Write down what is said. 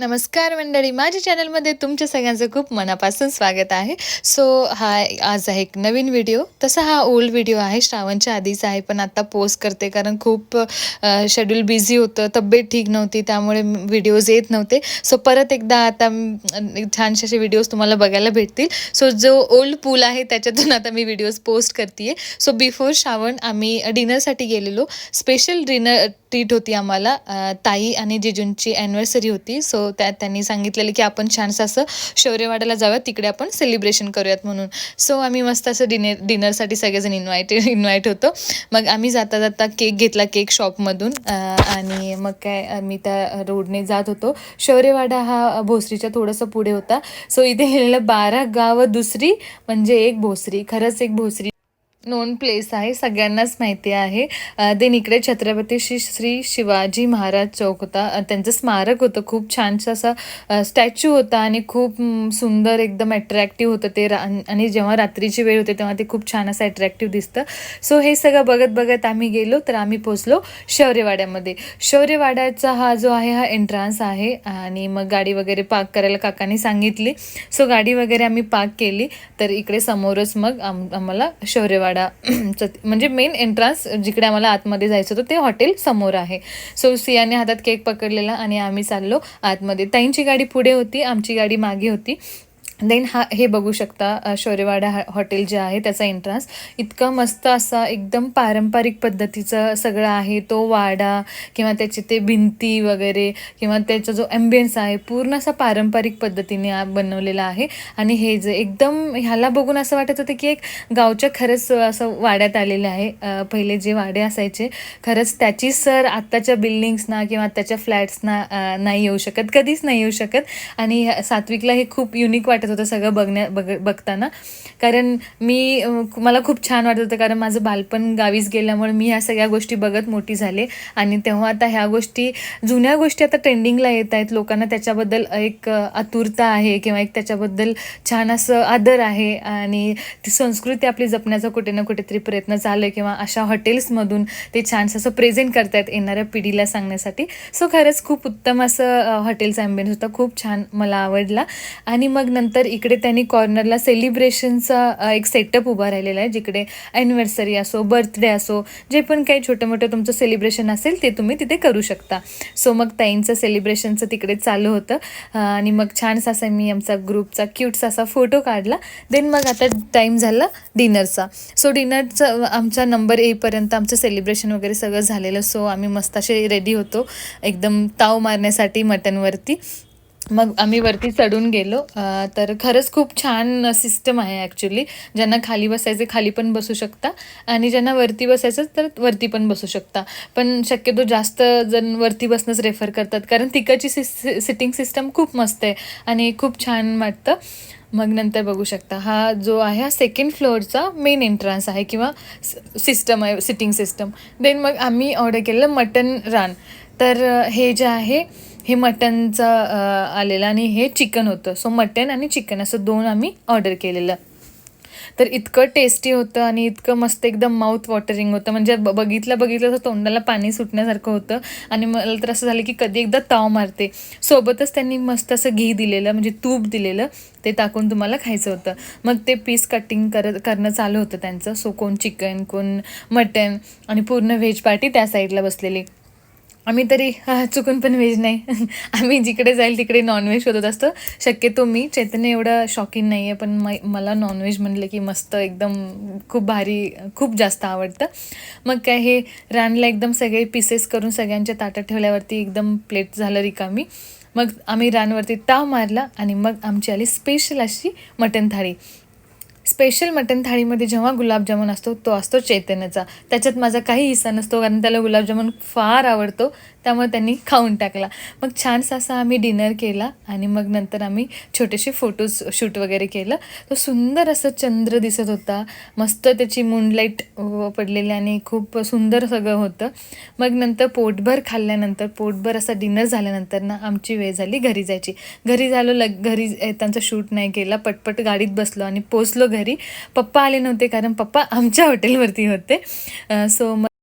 नमस्कार मंडळी. माझ्या चॅनलमध्ये तुमच्या सगळ्यांचं खूप मनापासून स्वागत आहे. सो हा आज आहे एक नवीन व्हिडिओ तसा हा ओल्ड व्हिडिओ आहे. श्रावणच्या आधीचा आहे पण आता पोस्ट करते कारण खूप शेड्यूल बिझी होतं. तब्येत ठीक नव्हती त्यामुळे व्हिडिओज येत नव्हते. सो परत एकदा आता म, छानसे असे व्हिडिओज तुम्हाला बघायला भेटतील. सो जो ओल्ड पूल आहे त्याच्यातून आता मी व्हिडिओज पोस्ट करते सो बिफोर श्रावण आम्ही डिनरसाठी गेलेलो. स्पेशल डिनर ट्रीट होती आम्हाला. ताई आणि जिजूंची ॲनिव्हर्सरी होती. सो त्यात त्यांनी सांगितलेलं की आपण छानसं असं शौर्यवाड्याला जाऊयात तिकडे आपण सेलिब्रेशन करूयात म्हणून. सो आम्ही मस्त असं डिनर डिनरसाठी सगळेजण इन्व्हायटेड इन्व्हाइट होतो. मग आम्ही जाता जाता केक घेतला केक शॉपमधून आणि मग काय आम्ही त्या रोडने जात होतो. शौर्यवाडा हा भोसरीच्या थोडंसं पुढे होता. सो इथे गेलेलं बारा गावं दुसरी म्हणजे एक भोसरी. खरंच एक भोसरी. नोन प्लेस आहे सगळ्यांनाच माहिती आहे. देन इकडे छत्रपती श्री श्री शिवाजी महाराज चौक होता. त्यांचं स्मारक होतं. खूप छानसं असं स्टॅच्यू होता आणि खूप सुंदर एकदम अट्रॅक्टिव्ह होतं ते. रा आणि जेव्हा रात्रीची वेळ होते तेव्हा ते खूप छान असं अट्रॅक्टिव्ह दिसतं. सो हे सगळं बघत बघत आम्ही गेलो तर आम्ही पोचलो शौर्यवाड्यामध्ये. शौर्यवाड्याचा हा जो आहे हा एंट्रान्स आहे आणि मग गाडी वगैरे पार्क करायला काकांनी सांगितली. सो गाडी वगैरे आम्ही पार्क केली. तर इकडे समोरच मग आम आम्हाला शौर्यवाडा वाडा म्हणजे मेन एंट्रान्स जिकडे आम्हाला आतमध्ये जायचं होतं ते हॉटेल समोर आहे. सो सियाने हातात केक पकडलेला आणि आम्ही चाललो आतमध्ये. ताईंची गाडी पुढे होती आमची गाडी मागे होती. देन हा हे बघू शकता शौर्यवाडा हॉटेल जे आहे त्याचा एंट्रन्स इतका मस्त असा एकदम पारंपरिक पद्धतीचं सगळं आहे. तो वाडा किंवा त्याची ते भिंती वगैरे किंवा त्याचा जो ॲम्बियन्स आहे पूर्ण असा पारंपरिक पद्धतीने बनवलेला आहे. आणि हे जे एकदम ह्याला बघून असं वाटत होतं की एक गावच्या खरंच असं वाड्यात आलेलं आहे. पहिले जे वाडे असायचे खरंच त्याची सर आत्ताच्या बिल्डिंग्सना किंवा आत्ताच्या फ्लॅट्सना नाही येऊ शकत कधीच नाही येऊ शकत. आणि ह्या- सात्विकला हे खूप युनिक वाटत होतं सगळं बघण्या बघ बघताना. कारण मी मला खूप छान वाटत होतं कारण माझं बालपण गावीच गेल्यामुळे मी ह्या सगळ्या गोष्टी बघत मोठी झाले. आणि तेव्हा आता ह्या गोष्टी जुन्या गोष्टी आता ट्रेंडिंगला येत आहेत. लोकांना त्याच्याबद्दल एक आतुरता आहे किंवा एक त्याच्याबद्दल छान असं आदर आहे. आणि ती संस्कृती आपली जपण्याचा कुठे ना कुठेतरी प्रयत्न चालू आहे किंवा अशा हॉटेल्समधून ते छानसं असं प्रेझेंट करतायत येणाऱ्या पिढीला सांगण्यासाठी. सो खरंच खूप उत्तम असं हॉटेलचा ॲम्बियन्स होता. खूप छान मला आवडला. आणि मग नंतर इकडे त्यांनी कॉर्नरला सेलिब्रेशनचा एक सेटअप उभा राहिलेला आहे जिकडे ॲनिव्हर्सरी असो बर्थडे असो जे पण काही छोटं मोठं तुमचं सेलिब्रेशन असेल ते तुम्ही तिथे करू शकता. सो मग ताईंचं सेलिब्रेशनचं तिकडे चालू होतं. आणि मग छानसा असा मी आमचा ग्रुपचा क्यूटसा असा फोटो काढला. देन मग आता टाईम झाला डिनरचा सो डिनरचं आमचा नंबर येईपर्यंत आमचं सेलिब्रेशन वगैरे सगळं झालेलं. सो आम्ही मस्त असे रेडी होतो. एकदम ताव मारण्यासाठी मटनवरती. मग आम्ही वरती चढून गेलो. तर खरंच खूप छान सिस्टम आहे ॲक्च्युली ज्यांना खाली बसायचे खाली पण बसू शकता. आणि ज्यांना वरती बसायचं तर वरती पण बसू शकता. पण शक्यतो जास्त जण वरती बसणंच रेफर करतात. कारण तिकडची सि सिटिंग सिस्टम खूप मस्त आहे आणि खूप छान वाटतं. मग नंतर बघू शकता. हा जो आहे हा सेकंड फ्लोअरचा मेन एंट्रन्स आहे किंवा सिस्टम आहे सिटिंग सिस्टम देन मग आम्ही ऑर्डर केलेलं मटन रान. तर हे जे आहे हे मटनचं आलेलं आणि हे चिकन होतं. सो मटन आणि चिकन असं दोन आम्ही ऑर्डर केलेलं. तर इतकं टेस्टी होतं आणि इतकं मस्त एकदम माउथ वॉटरिंग होतं. म्हणजे ब- बघितलं बघितलं तर तोंडाला पाणी सुटण्यासारखं होतं. आणि मला तर असं झालं की कधी एकदा ताव मारते. सोबतच त्यांनी मस्त असं घी दिलेलं म्हणजे तूप दिलेलं ते टाकून तुम्हाला खायचं होतं. मग ते पीस कटिंग करत करणं चालू होतं त्यांचं. सो कोण चिकन कोण मटन आणि पूर्ण व्हेज पार्टी त्या साईडला बसलेली. आम्ही तरी चुकून पण व्हेज नाही. आम्ही जिकडे जाईल तिकडे नॉनव्हेज शोधत असतो. शक्यतो मी चैतन्य एवढं शॉकिंग नाही आहे पण मै मला नॉनव्हेज म्हणलं की मस्त एकदम खूप भारी खूप जास्त आवडतं. मग काय हे रानला एकदम सगळे पीसेस करून सगळ्यांच्या ताटात ठेवल्यावरती एकदम प्लेट झालं रिकामी. मग आम्ही रानवरती ताव मारला आणि मग आमची आली स्पेशल अशी मटण थाळी. स्पेशल मटन थाळीमध्ये जेव्हा गुलाबजामुन असतो तो असतो चैतन्याचा. त्याच्यात माझा काही हिस्सा नसतो कारण त्याला गुलाबजामुन फार आवडतो. त्यामुळे त्यांनी खाऊन टाकला. मग छानसा असा आम्ही डिनर केला आणि मग नंतर आम्ही छोटेसे फोटोज शूट वगैरे केलं. तो सुंदर असं चंद्र दिसत होता. मस्त त्याची मूनलाईट पडलेली आणि खूप सुंदर सगळं होतं. मग नंतर पोटभर खाल्ल्यानंतर पोटभर असा डिनर झाल्यानंतर ना आमची वेळ झाली घरी जायची. घरी झालो लग घरी त्यांचा शूट नाही केला. पटपट गाडीत बसलो आणि पोचलो घरी. पप्पा आले नव्हते कारण पप्पा आमच्या हॉटेलवरती होते. सो मग